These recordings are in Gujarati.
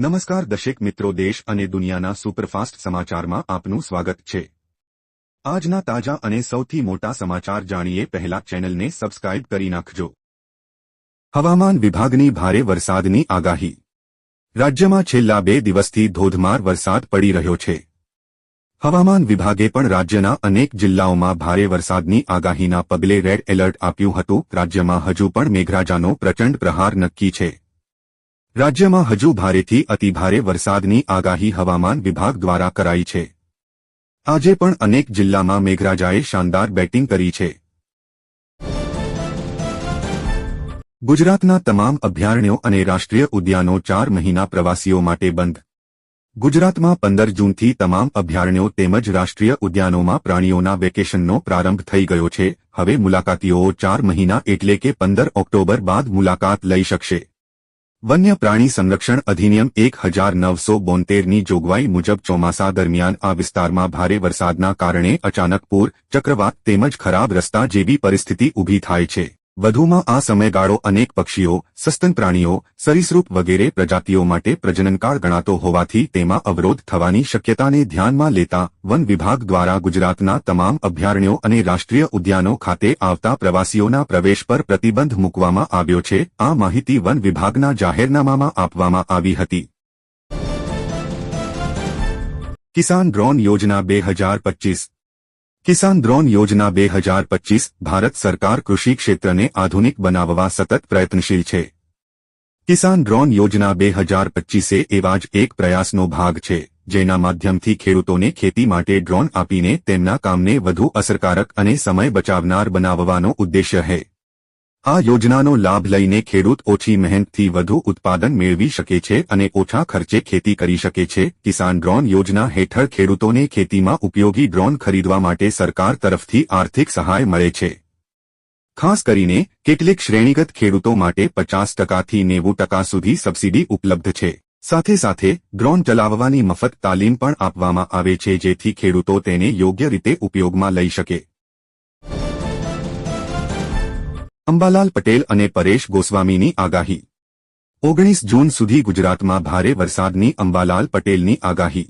નમસ્કાર દશેક મિત્રો, દેશ અને દુનિયાના સુપરફાસ્ટ સમાચારમાં આપનું સ્વાગત છે. આજના તાજા અને સૌથી મોટા સમાચાર જાણીએ પહેલા ચેનલને સબસ્ક્રાઇબ કરી નાખજો. હવામાન વિભાગની ભારે વરસાદની આગાહી. રાજ્યમાં છેલ્લા બે દિવસથી ધોધમાર વરસાદ પડી રહ્યો છે. હવામાન વિભાગે પણ રાજ્યના અનેક જિલ્લાઓમાં ભારે વરસાદની આગાહીના પગલે રેડ એલર્ટ આપ્યું હતું. રાજ્યમાં હજુ પણ મેઘરાજાનો પ્રચંડ પ્રહાર નક્કી છે. રાજ્યમાં હજુ ભારેથી અતિભારે વરસાદની આગાહી હવામાન વિભાગ દ્વારા કરાઈ છે. આજે પણ અનેક જિલ્લામાં મેઘરાજાએ શાનદાર બેટિંગ કરી છે. ગુજરાતના તમામ અભયારણ્યો અને રાષ્ટ્રીય ઉદ્યાનો ચાર મહિના પ્રવાસીઓ માટે બંધ. ગુજરાતમાં પંદર જૂનથી તમામ અભયારણ્યો તેમજ રાષ્ટ્રીય ઉદ્યાનોમાં પ્રાણીઓના વેકેશનનો પ્રારંભ થઈ ગયો છે. હવે મુલાકાતીઓ ચાર મહિના એટલે કે પંદર ઓક્ટોબર બાદ મુલાકાત લઈ શકશે. વન્ય પ્રાણી સંરક્ષણ અધિનિયમ એક હજાર નવસો બોતેરની જોગવાઈ મુજબ ચોમાસા દરમિયાન આ વિસ્તારમાં ભારે વરસાદના કારણે અચાનક પૂર, ચક્રવાત તેમજ ખરાબ રસ્તા જેવી પરિસ્થિતિ ઊભી થાય છે. વધુમાં આ સમયગાળો અનેક પક્ષીઓ, સસ્તન પ્રાણીઓ, સરીસૃપ વગેરે પ્રજાતિઓ માટે પ્રજનનકાળ ગણાતો હોવાથી તેમાં અવરોધ થવાની શક્યતાને ધ્યાનમાં લેતા વન વિભાગ દ્વારા ગુજરાતના તમામ અભયારણ્યો અને રાષ્ટ્રીય ઉદ્યાનો ખાતે આવતા પ્રવાસીઓના પ્રવેશ પર પ્રતિબંધ મૂકવામાં આવ્યો છે. આ માહિતી વન વિભાગના જાહેરનામામાં આપવામાં આવી હતી. કિસાન ડ્રોન યોજના બે હજાર પચીસ કિસાન ડ્રોન યોજના બે હજાર પચીસ, ભારત સરકાર કૃષિ ક્ષેત્રને આધુનિક બનાવવા સતત પ્રયત્નશીલ છે. કિસાન ડ્રોન યોજના બે હજાર પચીસે એવા જ એક પ્રયાસનો ભાગ છે, જેના માધ્યમથી ખેડૂતોને ખેતી માટે ડ્રોન આપીને તેમના કામને વધુ અસરકારક અને સમય બચાવનાર બનાવવાનો ઉદ્દેશ્ય છે. આ યોજનાનો લાભ લઈને ખેડૂત ઓછી મહેનતથી વધુ ઉત્પાદન મેળવી શકે છે અને ઓછા ખર્ચે ખેતી કરી શકે છે. કિસાન ડ્રોન યોજના હેઠળ ખેડૂતોને ખેતીમાં ઉપયોગી ડ્રોન ખરીદવા માટે સરકાર તરફથી આર્થિક સહાય મળે છે. ખાસ કરીને, કેટલીક શ્રેણીગત ખેડૂતો માટે પચાસ ટકાથી નેવું ટકા સુધી સબસિડી ઉપલબ્ધ છે. સાથે સાથે, ડ્રોન ચલાવવાની મફત તાલીમ પણ આપવામાં આવે છે જેથી ખેડૂતો તેને યોગ્ય રીતે ઉપયોગમાં લઈ શકે. અંબાલાલ પટેલ અને પરેશ ગોસ્વામીની આગાહી. ઓગણીસ જૂન સુધી ગુજરાતમાં ભારે વરસાદની અંબાલાલ પટેલની આગાહી.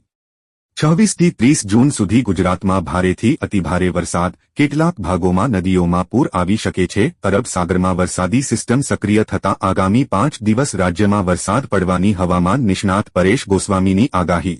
છવ્વીસથી ત્રીસ જૂન સુધી ગુજરાતમાં ભારેથી અતિભારે વરસાદ. કેટલાક ભાગોમાં નદીઓમાં પૂર આવી શકે છે. અરબ સાગરમાં વરસાદી સિસ્ટમ સક્રિય થતાં આગામી પાંચ દિવસ રાજ્યમાં વરસાદ પડવાની હવામાન નિષ્ણાત પરેશ ગોસ્વામીની આગાહી.